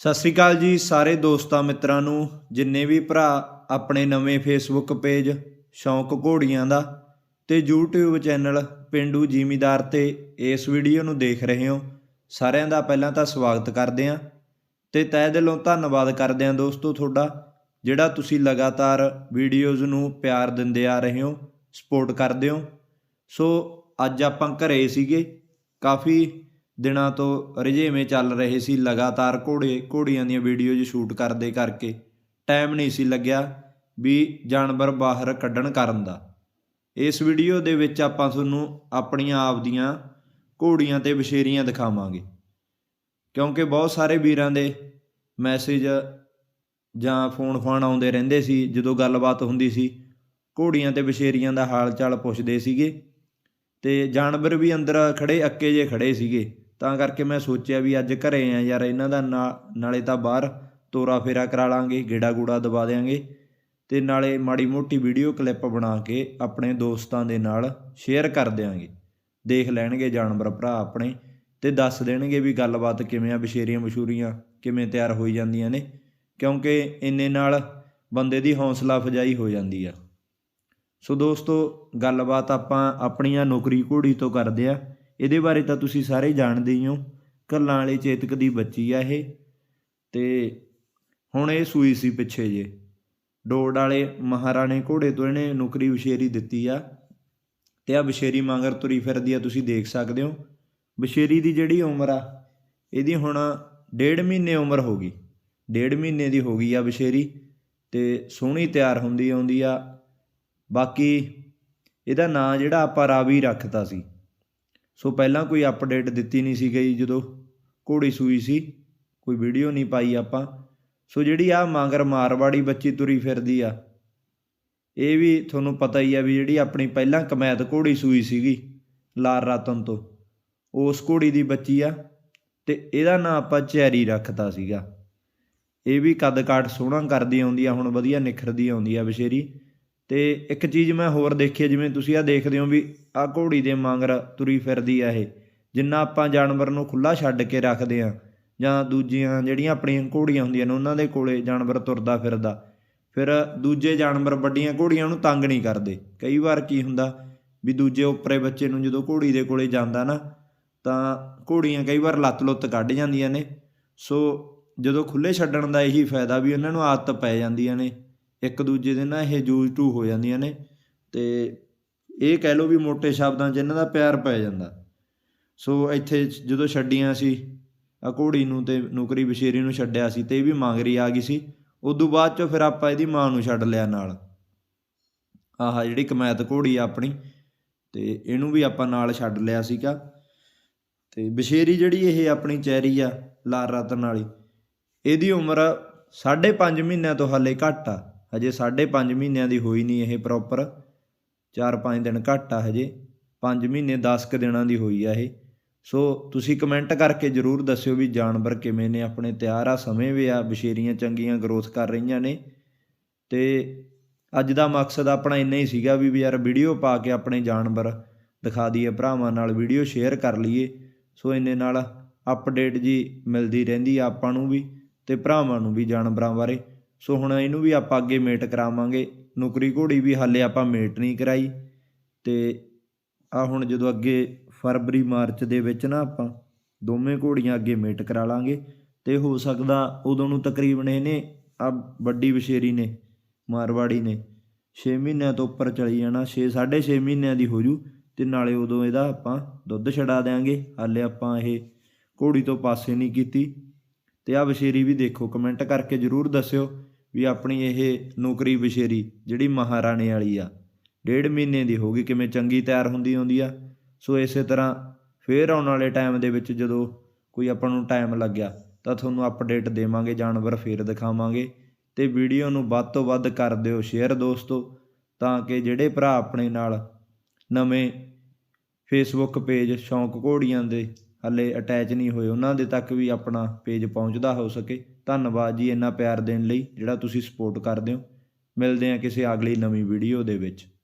ਸਤਿ ਸ੍ਰੀ ਅਕਾਲ ਜੀ ਸਾਰੇ ਦੋਸਤਾਂ ਮਿੱਤਰਾਂ ਨੂੰ, ਜਿੰਨੇ ਵੀ ਭਰਾ ਆਪਣੇ ਨਵੇਂ ਫੇਸਬੁੱਕ ਪੇਜ ਸ਼ੌਂਕ ਘੋੜੀਆਂ ਦਾ ਤੇ YouTube ਚੈਨਲ ਪਿੰਡੂ ਜ਼ਿਮੀਦਾਰ ਤੇ ਇਸ ਵੀਡੀਓ ਨੂੰ ਦੇਖ ਰਹੇ ਹੋ, ਸਾਰਿਆਂ ਦਾ ਪਹਿਲਾਂ ਤਾਂ ਸਵਾਗਤ ਕਰਦੇ ਹਾਂ ਤੇ ਤਹਿ ਦਿਲੋਂ ਧੰਨਵਾਦ ਕਰਦੇ ਹਾਂ ਦੋਸਤੋ ਤੁਹਾਡਾ, ਜਿਹੜਾ ਤੁਸੀਂ ਲਗਾਤਾਰ ਵੀਡੀਓਜ਼ ਨੂੰ ਪਿਆਰ ਦਿੰਦੇ ਆ ਰਹੇ ਹੋ ਸਪੋਰਟ ਕਰਦੇ ਹੋ। ਸੋ ਅੱਜ ਆਪਾਂ ਘਰੇ ਸੀਗੇ, ਕਾਫੀ ਦਿਨਾਂ ਤੋਂ ਰੁਝੇਵੇਂ ਚੱਲ ਰਹੇ ਸੀ ਲਗਾਤਾਰ ਘੋੜੇ ਘੋੜੀਆਂ ਦੀਆਂ ਵੀਡੀਓਜ਼ ਸ਼ੂਟ ਕਰਦੇ ਕਰਕੇ। ਟਾਈਮ ਨਹੀਂ ਸੀ ਲੱਗਿਆ ਵੀ ਜਾਨਵਰ ਬਾਹਰ ਕੱਢਣ ਕਰਨ ਦਾ। ਇਸ ਵੀਡੀਓ ਦੇ ਵਿੱਚ ਆਪਾਂ ਤੁਹਾਨੂੰ ਆਪਣੀਆਂ ਆਪ ਦੀਆਂ ਘੋੜੀਆਂ ਤੇ ਬਸ਼ੇਰੀਆਂ ਦਿਖਾਵਾਂਗੇ। ਕਿਉਂਕਿ ਬਹੁਤ ਸਾਰੇ ਵੀਰਾਂ ਦੇ ਮੈਸੇਜ ਜਾਂ ਫੋਨ ਫਾਨ ਆਉਂਦੇ ਰਹਿੰਦੇ ਸੀ, ਜਦੋਂ ਗੱਲਬਾਤ ਹੁੰਦੀ ਸੀ, ਘੋੜੀਆਂ ਤੇ ਬਸ਼ੇਰੀਆਂ ਦਾ ਹਾਲ ਚਾਲ ਪੁੱਛਦੇ ਸੀਗੇ। ਤੇ ਜਾਨਵਰ ਵੀ ਅੰਦਰ ਖੜੇ ਅੱਕੇ ਜੇ ਖੜੇ ਸੀਗੇ। ਤਾਂ ਕਰਕੇ ਮੈਂ ਸੋਚਿਆ ਵੀ ਅੱਜ ਘਰੇ ਆ ਯਾਰ, ਇਹਨਾਂ ਦਾ ਨਾ- ਨਾਲੇ ਤਾਂ ਬਾਹਰ ਤੋਰਾ ਫੇਰਾ ਕਰਾ ਲਾਂਗੇ, ਗੇੜਾ ਗੂੜਾ ਦਬਾ ਦੇਾਂਗੇ ਤੇ ਨਾਲੇ ਮਾੜੀ ਮੋਟੀ ਵੀਡੀਓ ਕਲਿੱਪ ਬਣਾ ਕੇ ਆਪਣੇ ਦੋਸਤਾਂ ਦੇ ਨਾਲ ਸ਼ੇਅਰ ਕਰ ਦਿਆਂਗੇ। ਦੇਖ ਲੈਣਗੇ ਜਾਨਵਰ ਭਰਾ ਆਪਣੇ ਤੇ ਦੱਸ ਦੇਣਗੇ ਵੀ ਗੱਲਬਾਤ ਕਿਵੇਂ ਆ ਬਸ਼ੇਰੀਆਂ ਮਸ਼ੂਰੀਆਂ ਕਿਵੇਂ ਤਿਆਰ ਹੋਈ ਜਾਂਦੀਆਂ ਨੇ, ਕਿਉਂਕਿ ਇੰਨੇ ਨਾਲ ਬੰਦੇ ਦੀ ਹੌਸਲਾ ਅਫਜਾਈ ਹੋ ਜਾਂਦੀ ਆ। ਸੋ ਦੋਸਤੋ, ਗੱਲਬਾਤ ਆਪਾਂ ਆਪਣੀਆਂ ਨੌਕਰੀ ਘੋੜੀ ਤੋਂ ਕਰਦੇ ਆ। ਇਹਦੇ ਬਾਰੇ ਤਾਂ ਤੁਸੀਂ ਸਾਰੇ ਜਾਣਦੇ ਹੀ ਹੋ। ਕੱਲਾਂ ਵਾਲੇ ਚੇਤਕ ਦੀ ਬੱਚੀ ਆ ਇਹ। ਤੇ ਹੁਣ ਇਹ ਸੂਈ ਸੀ ਪਿੱਛੇ ਜੇ। ਡੋੜ ਵਾਲੇ ਮਹਾਰਾਣੇ ਘੋੜੇ ਤੋਂ ਇਹਨੇ ਨੌਕਰੀ ਵਿਸ਼ੇਰੀ ਦਿੱਤੀ ਆ। ਤੇ ਆ ਵਿਸ਼ੇਰੀ ਮੰਗਰ ਤੁਰੀ ਫਿਰਦੀ ਆ, ਤੁਸੀਂ ਦੇਖ ਸਕਦੇ ਹੋ। ਵਿਸ਼ੇਰੀ ਦੀ ਜਿਹੜੀ ਉਮਰ ਆ, ਇਹਦੀ ਹੁਣ ਡੇਢ ਮਹੀਨੇ ਉਮਰ ਹੋ ਗਈ। ਡੇਢ ਮਹੀਨੇ ਦੀ ਹੋ ਗਈ ਆ ਵਿਸ਼ੇਰੀ ਤੇ ਸੋਹਣੀ ਤਿਆਰ ਹੁੰਦੀ ਆਉਂਦੀ ਆ। ਬਾਕੀ ਇਹਦਾ ਨਾਂ ਜਿਹੜਾ ਆਪਾਂ ਰਾਵੀ ਰੱਖਤਾ ਸੀ। ਸੋ ਪਹਿਲਾਂ ਕੋਈ ਅਪਡੇਟ ਦਿੱਤੀ ਨਹੀਂ ਸੀ ਗਈ ਜਦੋਂ ਘੋੜੀ ਸੂਈ ਸੀ, ਕੋਈ ਵੀਡੀਓ ਨਹੀਂ ਪਾਈ ਆਪਾਂ। ਸੋ ਜਿਹੜੀ ਆ ਮਾਂਗਰ ਮਾਰਵਾੜੀ ਬੱਚੀ ਤੁਰੀ ਫਿਰਦੀ ਆ, ਇਹ ਵੀ ਤੁਹਾਨੂੰ ਪਤਾ ਹੀ ਆ ਵੀ ਜਿਹੜੀ ਆਪਣੀ ਪਹਿਲਾਂ ਕਮੈਤ ਘੋੜੀ ਸੂਈ ਸੀਗੀ ਲਾਲ ਰਤਨ ਤੋਂ, ਉਸ ਘੋੜੀ ਦੀ ਬੱਚੀ ਆ, ਤੇ ਇਹਦਾ ਨਾਂ ਆਪਾਂ ਚੈਰੀ ਰੱਖਤਾ ਸੀਗਾ। ਇਹ ਵੀ ਕੱਦ ਕਾਠ ਸੋਹਣਾ ਕਰਦੀ ਆਉਂਦੀ ਆ, ਹੁਣ ਵਧੀਆ ਨਿਖਰਦੀ ਆਉਂਦੀ ਆ ਬਸ਼ੇਰੀ। ਤੇ ਇੱਕ ਚੀਜ਼ ਮੈਂ ਹੋਰ ਦੇਖੀ ਆ, ਜਿਵੇਂ ਤੁਸੀਂ ਆ ਦੇਖਦੇ ਹੋ ਵੀ ਆ ਘੋੜੀ ਦੇ ਮਾਂਗਰ ਤੁਰੀ ਫਿਰਦੀ ਆ ਇਹ ਜਿੰਨਾ ਆਪਾਂ ਜਾਨਵਰ ਨੂੰ ਖੁੱਲਾ ਛੱਡ ਕੇ ਰੱਖਦੇ ਆ ਜਾਂ ਦੂਜੀਆਂ ਜਿਹੜੀਆਂ ਆਪਣੀਆਂ ਘੋੜੀਆਂ ਹੁੰਦੀਆਂ ਨੇ ਉਹਨਾਂ ਦੇ ਕੋਲੇ ਜਾਨਵਰ ਤੁਰਦਾ ਫਿਰਦਾ ਫਿਰ ਦੂਜੇ ਜਾਨਵਰ ਵੱਡੀਆਂ ਘੋੜੀਆਂ ਨੂੰ ਤੰਗ ਨਹੀਂ ਕਰਦੇ। ਕਈ ਵਾਰ ਕੀ ਹੁੰਦਾ ਵੀ ਦੂਜੇ ਉੱਪਰੇ ਬੱਚੇ ਨੂੰ ਜਦੋਂ ਘੋੜੀ ਦੇ ਕੋਲੇ ਜਾਂਦਾ ਨਾ ਤਾਂ ਘੋੜੀਆਂ ਕਈ ਵਾਰ ਲੱਤ ਲੁੱਤ ਕੱਢ ਜਾਂਦੀਆਂ ਨੇ ਸੋ ਜਦੋਂ ਖੁੱਲੇ ਛੱਡਣ ਦਾ ਇਹੀ ਫਾਇਦਾ ਵੀ ਉਹਨਾਂ ਨੂੰ ਆਦਤ ਪੈ ਜਾਂਦੀਆਂ ਨੇ। ਇੱਕ ਦੂਜੇ ਦੇ ਨਾਲ ਇਹ ਜੂਜ ਟੂ ਹੋ ਜਾਂਦੀਆਂ ਨੇ ਤੇ ਇਹ ਕਹਿ ਲਓ ਵੀ ਮੋٹے ਸ਼ਬਦਾਂ 'ਚ ਇਹਨਾਂ ਦਾ ਪਿਆਰ ਪੈ ਜਾਂਦਾ। ਸੋ ਇੱਥੇ ਜਦੋਂ ਛੱਡੀਆਂ ਸੀ ਆ ਘੋੜੀ ਨੂੰ ਤੇ ਨੁਕਰੀ ਬਸ਼ੇਰੀ ਨੂੰ ਛੱਡਿਆ ਸੀ ਤੇ ਇਹ ਵੀ ਮੰਗਰੀ ਆ ਗਈ ਸੀ, ਉਦੋਂ ਬਾਅਦ ਚੋਂ ਫਿਰ ਆਪਾਂ ਇਹਦੀ ਮਾਂ ਨੂੰ ਛੱਡ ਲਿਆ ਨਾਲ। ਆਹ ਜਿਹੜੀ ਕਮੈਤ ਘੋੜੀ ਆ ਆਪਣੀ, ਤੇ ਇਹਨੂੰ ਵੀ ਆਪਾਂ ਨਾਲ ਛੱਡ ਲਿਆ ਸੀਗਾ। ਤੇ ਬਸ਼ੇਰੀ ਜਿਹੜੀ ਇਹ ਆਪਣੀ ਚੈਰੀ ਆ, ਲਾਲ ਰਤਨ ਵਾਲੀ, ਇਹਦੀ ਉਮਰ 5.5 ਮਹੀਨਿਆਂ ਤੋਂ ਹਾਲੇ ਘੱਟ ਆ। ਹਜੇ 5.5 ਮਹੀਨਿਆਂ ਦੀ ਹੋਈ ਨਹੀਂ ਇਹ ਪ੍ਰੋਪਰ 4-5 ਦਿਨ ਘੱਟ ਆ ਹਜੇ। 5 ਮਹੀਨੇ 10 ਕ ਦਿਨਾਂ ਦੀ ਹੋਈ ਆ ਇਹ। ਸੋ ਤੁਸੀਂ ਕਮੈਂਟ ਕਰਕੇ ਜਰੂਰ ਦੱਸਿਓ ਵੀ ਜਾਨਵਰ ਕਿਵੇਂ ਨੇ, ਆਪਣੇ ਤਿਆਰ ਆ, ਸਮੇਂ ਵੀ ਆ, ਬਸ਼ੇਰੀਆਂ ਚੰਗੀਆਂ ਗਰੋਥ ਕਰ ਰਹੀਆਂ ਨੇ। ਤੇ ਅੱਜ ਦਾ ਮਕਸਦ ਆਪਣਾ ਇੰਨਾ ਹੀ ਸੀਗਾ ਵੀ ਵੀ ਯਾਰ ਵੀਡੀਓ ਪਾ ਕੇ ਆਪਣੇ ਜਾਨਵਰ ਦਿਖਾ ਦਈਏ, ਭਰਾਵਾਂ ਨਾਲ ਵੀਡੀਓ ਸ਼ੇਅਰ ਕਰ ਲਈਏ। ਸੋ ਇੰਨੇ ਨਾਲ ਅਪਡੇਟ ਜੀ ਮਿਲਦੀ ਰਹਿੰਦੀ ਆ ਆਪਾਂ ਨੂੰ ਵੀ ਤੇ ਭਰਾਵਾਂ ਨੂੰ ਵੀ ਜਾਨਵਰਾਂ ਬਾਰੇ। ਸੋ ਹੁਣ ਇਹਨੂੰ ਵੀ ਆਪਾਂ ਅੱਗੇ ਮੇਟ ਕਰਾਵਾਂਗੇ। ਨੁਕਰੀ ਘੋੜੀ ਵੀ ਹਾਲੇ ਆਪਾਂ ਮੇਟ ਨਹੀਂ ਕਰਾਈ। ਤੇ ਆ ਹੁਣ ਜਦੋਂ ਅੱਗੇ ਫਰਵਰੀ, ਮਾਰਚ ਦੇ ਵਿੱਚ ਨਾ ਆਪਾਂ ਦੋਵੇਂ ਘੋੜੀਆਂ ਅੱਗੇ ਮੇਟ ਕਰਾ ਲਾਂਗੇ। ਤੇ ਹੋ ਸਕਦਾ ਉਦੋਂ ਨੂੰ ਤਕਰੀਬਨ ਇਹਨੇ ਆ ਵੱਡੀ ਬਸ਼ੇਰੀ ਨੇ, ਮਾਰਵਾੜੀ ਨੇ 6 ਮਹੀਨਿਆਂ ਤੋਂ ਉੱਪਰ ਚਲੀ ਜਾਣਾ। 6 6.5 ਮਹੀਨਿਆਂ ਦੀ ਹੋ ਜੂ ਤੇ ਨਾਲੇ ਉਦੋਂ ਇਹਦਾ ਆਪਾਂ ਦੁੱਧ ਛਡਾ ਦੇਾਂਗੇ ਹਾਲੇ ਆਪਾਂ ਇਹ ਘੋੜੀ ਤੋਂ ਪਾਸੇ ਨਹੀਂ ਕੀਤੀ। ਤੇ ਆ ਬਸ਼ੇਰੀ ਵੀ ਦੇਖੋ ਕਮੈਂਟ ਕਰਕੇ ਜਰੂਰ ਦੱਸਿਓ। ਵੀ ਆਪਣੀ ਇਹ ਨੌਕਰੀ ਬਸ਼ੇਰੀ ਜਿਹੜੀ ਮਹਾਰਾਣੇ ਵਾਲੀ ਆ, ਡੇਢ ਮਹੀਨੇ ਦੀ ਹੋ ਗਈ, ਕਿਵੇਂ ਚੰਗੀ ਤਿਆਰ ਹੁੰਦੀ ਆਉਂਦੀ ਆ। ਸੋ ਇਸੇ ਤਰ੍ਹਾਂ ਫੇਰ ਆਉਣ ਵਾਲੇ ਟਾਈਮ ਦੇ ਵਿੱਚ ਜਦੋਂ ਕੋਈ ਆਪਾਂ ਨੂੰ ਟਾਈਮ ਲੱਗਿਆ, ਤਾਂ ਤੁਹਾਨੂੰ ਅਪਡੇਟ ਦੇਵਾਂਗੇ, ਜਾਨਵਰ ਫੇਰ ਦਿਖਾਵਾਂਗੇ। ਤੇ ਵੀਡੀਓ ਨੂੰ ਵੱਧ ਤੋਂ ਵੱਧ ਕਰ ਦਿਓ ਸ਼ੇਅਰ ਦੋਸਤੋ, ਤਾਂ ਕਿ ਜਿਹੜੇ ਭਰਾ ਆਪਣੇ ਨਾਲ ਨਵੇਂ ਫੇਸਬੁੱਕ ਪੇਜ ਸ਼ੌਂਕ ਘੋੜੀਆਂ ਦੇ ਹੱਲੇ ਅਟੈਚ ਨਹੀਂ ਹੋਏ, ਉਹਨਾਂ ਦੇ ਤੱਕ ਵੀ ਆਪਣਾ ਪੇਜ ਪਹੁੰਚਦਾ ਹੋ ਸਕੇ। ਧੰਨਵਾਦ ਜੀ ਇੰਨਾ ਪਿਆਰ ਦੇਣ ਲਈ ਜਿਹੜਾ ਤੁਸੀਂ ਸਪੋਰਟ ਕਰਦੇ ਹੋ। ਮਿਲਦੇ ਹਾਂ ਕਿਸੇ ਅਗਲੀ ਨਵੀਂ ਵੀਡੀਓ ਦੇ ਵਿੱਚ।